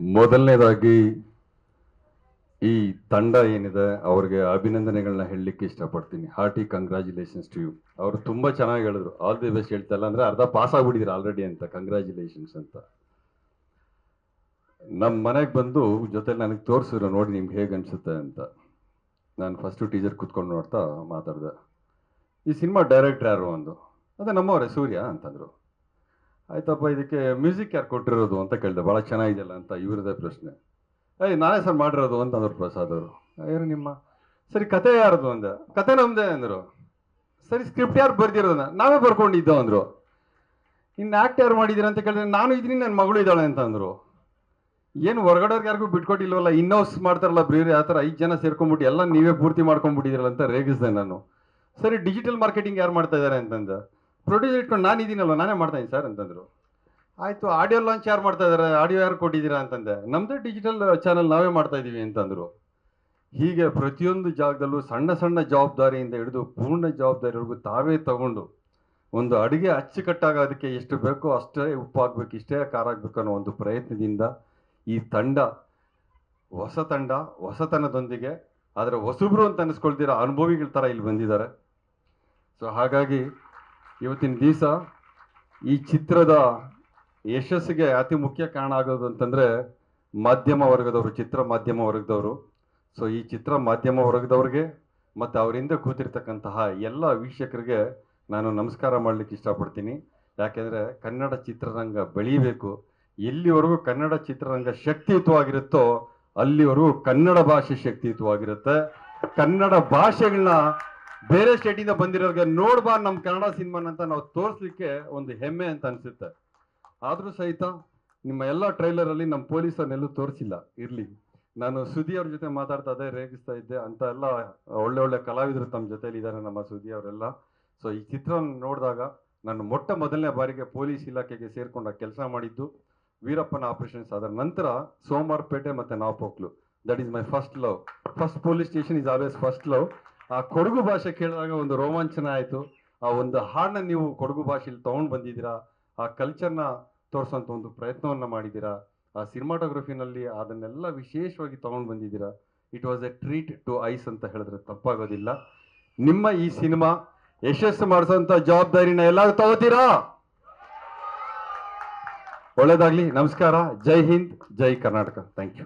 ಮೊದಲನೇದಾಗಿ ಈ ತಂಡ ಏನಿದೆ, ಅವ್ರಿಗೆ ಅಭಿನಂದನೆಗಳನ್ನ ಹೇಳಲಿಕ್ಕೆ ಇಷ್ಟಪಡ್ತೀನಿ. ಹಾರ್ಟಿ ಕಂಗ್ರ್ಯಾಚುಲೇಷನ್ಸ್ ಟು ಯು ಅವರು ತುಂಬ ಚೆನ್ನಾಗಿ ಹೇಳಿದ್ರು. ಆಲ್ ದಿ ಬೆಸ್ಟ್ ಹೇಳ್ತಾ ಇಲ್ಲ ಅಂದ್ರೆ ಅರ್ಧ ಪಾಸ್ ಆಗ್ಬಿಟ್ಟಿದ್ರು ಆಲ್ರೆಡಿ ಅಂತ. ಕಂಗ್ರ್ಯಾಚುಲೇಷನ್ಸ್ ಅಂತ. ನಮ್ಮ ಮನೆಗೆ ಬಂದು ಜೊತೆಲಿ ನನಗೆ ತೋರಿಸಿದ್ರು, ನೋಡಿ ನಿಮ್ಗೆ ಹೇಗೆ ಅನಿಸುತ್ತೆ ಅಂತ. ನಾನು ಫಸ್ಟು ಟೀಚರ್ ಕೂತ್ಕೊಂಡು ನೋಡ್ತಾ ಮಾತಾಡಿದೆ. ಈ ಸಿನಿಮಾ ಡೈರೆಕ್ಟರ್ ಯಾರು ಅಂದು? ಅದೇ ನಮ್ಮವರೇ ಸೂರ್ಯ ಅಂತಂದ್ರು. ಆಯ್ತಪ್ಪ, ಇದಕ್ಕೆ ಮ್ಯೂಸಿಕ್ ಯಾರು ಕೊಟ್ಟಿರೋದು ಅಂತ ಕೇಳಿದೆ. ಭಾಳ ಚೆನ್ನಾಗಿದೆಯಲ್ಲ ಅಂತ ಇವ್ರದೇ ಪ್ರಶ್ನೆ. ಏಯ್, ನಾನೇ ಸರ್ ಮಾಡಿರೋದು ಅಂತ ಅಂದ್ರು ಪ್ರಸಾದ್ ಅವರು. ಏನು ನಿಮ್ಮ? ಸರಿ ಕತೆ ಯಾರದು ಅಂದೆ? ಕತೆ ನಮ್ದೇ ಅಂದರು. ಸರಿ ಸ್ಕ್ರಿಪ್ಟ್ ಯಾರು ಬರ್ದಿರೋದನ್ನ? ನಾವೇ ಬರ್ಕೊಂಡಿದ್ದೋ ಅಂದರು. ಇನ್ನು ಆ್ಯಕ್ಟ್ ಯಾರು ಮಾಡಿದ್ದೀರ ಅಂತ ಕೇಳಿದ್ರೆ, ನಾನು ಇದೀನಿ ನನ್ನ ಮಗಳು ಇದ್ದಾಳೆ ಅಂತ ಅಂದರು. ಏನು ಹೊರಗಡೆಯವ್ರಿಗೆ ಯಾರಿಗೂ ಬಿಟ್ಕೊಟ್ಟಿಲ್ವಲ್ಲ ಇನ್ನೌಸ್ ಮಾಡ್ತಾರಲ್ಲ ಬ್ರೀರಿ ಆ ಥರ ಐದು ಜನ ಸೇರ್ಕೊಂಡ್ಬಿಟ್ಟು ಎಲ್ಲ ನೀವೇ ಪೂರ್ತಿ ಮಾಡ್ಕೊಂಡ್ಬಿಟ್ಟಿದ್ದೀರಲ್ಲ ಅಂತ ರೇಗಿಸಿದೆ ನಾನು. ಸರಿ ಡಿಜಿಟಲ್ ಮಾರ್ಕೆಟಿಂಗ್ ಯಾರು ಮಾಡ್ತಾ ಇದ್ದಾರೆ ಅಂತಂದ ಪ್ರೊಡ್ಯೂಸರ್ ಇಟ್ಕೊಂಡು ನಾನು ನಾನೇ ಮಾಡ್ತಾ ಇದ್ದೀನಿ ಸರ್ ಅಂತಂದರು. ಆಯಿತು ಆಡಿಯೋ ಲಾಂಚ್ ಯಾರು ಮಾಡ್ತಾ ಇದ್ದಾರೆ ಆಡಿಯೋ ಯಾರು ಕೊಟ್ಟಿದ್ದೀರಾ ಅಂತಂದೆ. ನಮ್ಮದೇ ಡಿಜಿಟಲ್ ಚಾನಲ್ ನಾವೇ ಮಾಡ್ತಾ ಇದ್ದೀವಿ ಅಂತಂದರು. ಹೀಗೆ ಪ್ರತಿಯೊಂದು ಜಾಗದಲ್ಲೂ ಸಣ್ಣ ಸಣ್ಣ ಜವಾಬ್ದಾರಿಯಿಂದ ಹಿಡಿದು ಪೂರ್ಣ ಜವಾಬ್ದಾರಿವರೆಗೂ ತಾವೇ ತಗೊಂಡು ಒಂದು ಅಡುಗೆ ಅಚ್ಚುಕಟ್ಟಾಗೋದಕ್ಕೆ ಎಷ್ಟು ಬೇಕೋ ಅಷ್ಟೇ ಉಪ್ಪಾಗಬೇಕು ಇಷ್ಟೇ ಖಾರ ಆಗಬೇಕು ಅನ್ನೋ ಒಂದು ಪ್ರಯತ್ನದಿಂದ ಈ ತಂಡ ಹೊಸ ತಂಡ, ಹೊಸತನದೊಂದಿಗೆ ಆದರೆ ಹೊಸಬ್ರು ಅಂತ ಅನ್ನಿಸ್ಕೊಳ್ತೀರ ಅನುಭವಿಗಳ ಥರ ಇಲ್ಲಿ ಬಂದಿದ್ದಾರೆ. ಸೊ ಹಾಗಾಗಿ ಇವತ್ತಿನ ದಿವಸ ಈ ಚಿತ್ರದ ಯಶಸ್ಸಿಗೆ ಅತಿ ಮುಖ್ಯ ಕಾರಣ ಆಗೋದು ಅಂತಂದರೆ ಮಾಧ್ಯಮ ವರ್ಗದವರು, ಚಿತ್ರ ಮಾಧ್ಯಮ ವರ್ಗದವರು. ಸೊ ಈ ಚಿತ್ರ ಮಾಧ್ಯಮ ವರ್ಗದವ್ರಿಗೆ ಮತ್ತು ಅವರಿಂದ ಕೂತಿರ್ತಕ್ಕಂತಹ ಎಲ್ಲ ವೀಕ್ಷಕರಿಗೆ ನಾನು ನಮಸ್ಕಾರ ಮಾಡಲಿಕ್ಕೆ ಇಷ್ಟಪಡ್ತೀನಿ. ಯಾಕೆಂದರೆ ಕನ್ನಡ ಚಿತ್ರರಂಗ ಬೆಳೀಬೇಕು. ಎಲ್ಲಿವರೆಗೂ ಕನ್ನಡ ಚಿತ್ರರಂಗ ಶಕ್ತಿಯುತವಾಗಿರುತ್ತೋ ಅಲ್ಲಿವರೆಗೂ ಕನ್ನಡ ಭಾಷೆ ಶಕ್ತಿಯುತವಾಗಿರುತ್ತೆ. ಕನ್ನಡ ಭಾಷೆಗಳನ್ನ ಬೇರೆ ಸ್ಟೇಟಿಂದ ಬಂದಿರೋರಿಗೆ ನೋಡ್ಬಾ ನಮ್ಮ ಕನ್ನಡ ಸಿನಿಮಾನ ಅಂತ ನಾವು ತೋರಿಸ್ಲಿಕ್ಕೆ ಒಂದು ಹೆಮ್ಮೆ ಅಂತ ಅನಿಸುತ್ತೆ. ಆದರೂ ಸಹಿತ ನಿಮ್ಮ ಎಲ್ಲ ಟ್ರೈಲರಲ್ಲಿ ನಮ್ಮ ಪೊಲೀಸರನ್ನೆಲ್ಲೂ ತೋರಿಸಿಲ್ಲ. ಇರಲಿ. ನಾನು ಸುದಿ ಅವ್ರ ಜೊತೆ ಮಾತಾಡ್ತಾ ಅದೇ ರೇಗಿಸ್ತಾ ಇದ್ದೆ. ಅಂತ ಎಲ್ಲ ಒಳ್ಳೆ ಒಳ್ಳೆ ಕಲಾವಿದರು ತಮ್ಮ ಜೊತೆಲಿ ಇದ್ದಾರೆ ನಮ್ಮ ಸುದಿ ಅವರೆಲ್ಲ. ಸೊ ಈ ಚಿತ್ರ ನೋಡಿದಾಗ ನಾನು ಮೊಟ್ಟ ಮೊದಲನೇ ಬಾರಿಗೆ ಪೊಲೀಸ್ ಇಲಾಖೆಗೆ ಸೇರ್ಕೊಂಡ ಕೆಲಸ ಮಾಡಿದ್ದು ವೀರಪ್ಪನ ಆಪರೇಷನ್ಸ್ ಅದರ ನಂತರ ಸೋಮವಾರಪೇಟೆ ಮತ್ತು Napoklu. That is my first love first police station is always first love ಆ ಕೊಡಗು ಭಾಷೆ ಕೇಳಿದಾಗ ಒಂದು ರೋಮಾಂಚನ ಆಯಿತು. ಆ ಒಂದು ಹಾಡನ್ನ ನೀವು ಕೊಡಗು ಭಾಷೆಯಲ್ಲಿ ತೊಗೊಂಡು ಬಂದಿದ್ದೀರಾ? ಆ ಕಲ್ಚರ್ನ ತೋರಿಸೋಂಥ ಒಂದು ಪ್ರಯತ್ನವನ್ನು ಮಾಡಿದ್ದೀರಾ? ಆ ಸಿನಿಮಾಟೋಗ್ರಫಿನಲ್ಲಿ ಅದನ್ನೆಲ್ಲ ವಿಶೇಷವಾಗಿ ತೊಗೊಂಡು ಬಂದಿದ್ದೀರಾ? It was a treat to eyes ಅಂತ ಹೇಳಿದ್ರೆ ತಪ್ಪಾಗೋದಿಲ್ಲ. ನಿಮ್ಮ ಈ ಸಿನಿಮಾ ಯಶಸ್ಸು ಮಾಡಿಸೋಂಥ ಜವಾಬ್ದಾರಿನ ಎಲ್ಲರೂ ತಗೋತೀರಾ? ಒಳ್ಳೇದಾಗ್ಲಿ. ನಮಸ್ಕಾರ. ಜೈ ಹಿಂದ್, ಜೈ ಕರ್ನಾಟಕ. Thank you